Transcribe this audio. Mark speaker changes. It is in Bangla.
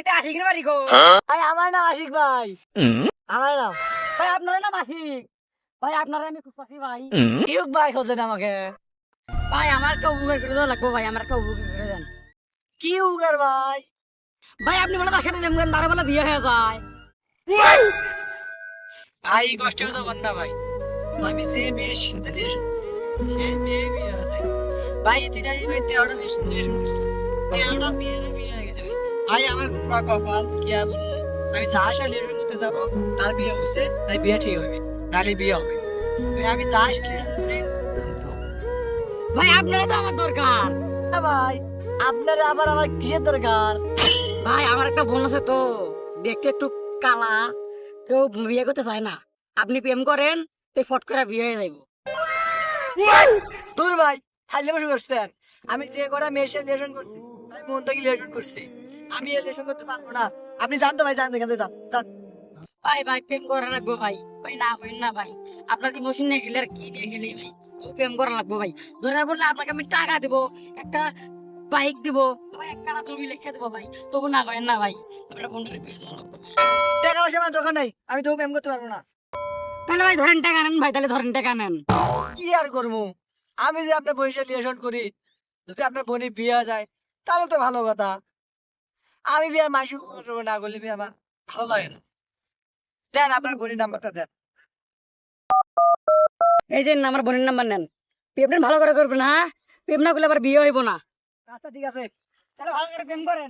Speaker 1: এটা আশিকের বাড়ি গো
Speaker 2: ভাই, আমার নাম আশিক ভাই। আমার নাম।
Speaker 1: ভাই, আপনার নাম আশিক? ভাই, আপনারা আমি খুঁজতেছি ভাই।
Speaker 2: কিরক ভাই খোঁজেন আমাকে।
Speaker 1: ভাই, আমার একটা উপকার করে দেওয়া লাগবো ভাই, আমার একটা উপকার করে দেন।
Speaker 2: কি উগার ভাই?
Speaker 1: ভাই, আপনি বলে দেখেন এমন দাঁড়ে বলে বিয়ে হয়ে যায়।
Speaker 2: ভাই কষ্ট তো কর না ভাই। আমি যে মেয়ের সাথে রিলেশন সে মেয়ে বিয়ে হয়ে যায়। ভাই তিনাই ভাই, তেরোটা মেয়ের সাথে রিলেশন করছে তেরোটা মেয়ের বিয়ে হয়ে গেছে। ভাই আমার কপাল কি আমি যার সাথে রিলেশন করতে যাব তার বিয়ে হয়েছে তাই বিয়ে ঠিক হবে নাহলে বিয়ে হবে। আমি সাথে রিলেশন
Speaker 1: ভাই আপনারা তো আমার দরকার।
Speaker 2: ভাই আপনার আবার আমার কিসের দরকার?
Speaker 1: ভাই আমার একটা বোন আছে তো দেখতে একটু কালা কেউ বিয়ে করতে চায় না। আপনি প্রেম করেন তো ফট করে বিয়ে হয়ে যাইব।
Speaker 2: দূর ভাই খাইলে বসে করছেন আমি যে কটা মেয়ের সাথে রিলেশন করছি আমি মন থেকে রিলেশন করছি? আমি রিলেশন করতে পারব না। আপনি জানতো ভাই জানতে
Speaker 1: ভাই ভাই প্রেম করা লাগবো ভাই। ভাই না না ভাই। আপনার ইমোশন নিয়ে খেলে আর কি নিয়ে খেলে ভাই? তো প্রেম করা লাগবো ভাই। ধরে বললে আপনাকে আমি টাকা দেবো একটা বাইক দিব এক কাটা জমি লিখে দেবো ভাই। তবু না করেন না ভাই। আপনার বোনের বিয়ে দেওয়া লাগবে
Speaker 2: টাকা পয়সা আমার দোকান নাই আমি তো প্রেম করতে পারব না।
Speaker 1: তাহলে ভাই ধরেন টাকা নেন ভাই তাহলে ধরেন টাকা নেন।
Speaker 2: কি আর করব? আমি যে আপনার সাথে রিলেশন করি যদি আপনার বোনের বিয়ে যায় তাহলে তো ভালো কথা। আমি বিয়ার মাসু করব না করলে বিয়ে আমার ভালো লাগে না। দেন আপনার বোনের নাম্বারটা দেন।
Speaker 1: এই যে আমার বোনের নাম্বার নেন। প্রেম ভালো করে করবেন হ্যাঁ? প্রেম না করলে আবার বিয়ে হইব না।
Speaker 2: আচ্ছা ঠিক আছে।
Speaker 1: তাহলে ভালো করে প্রেম করেন।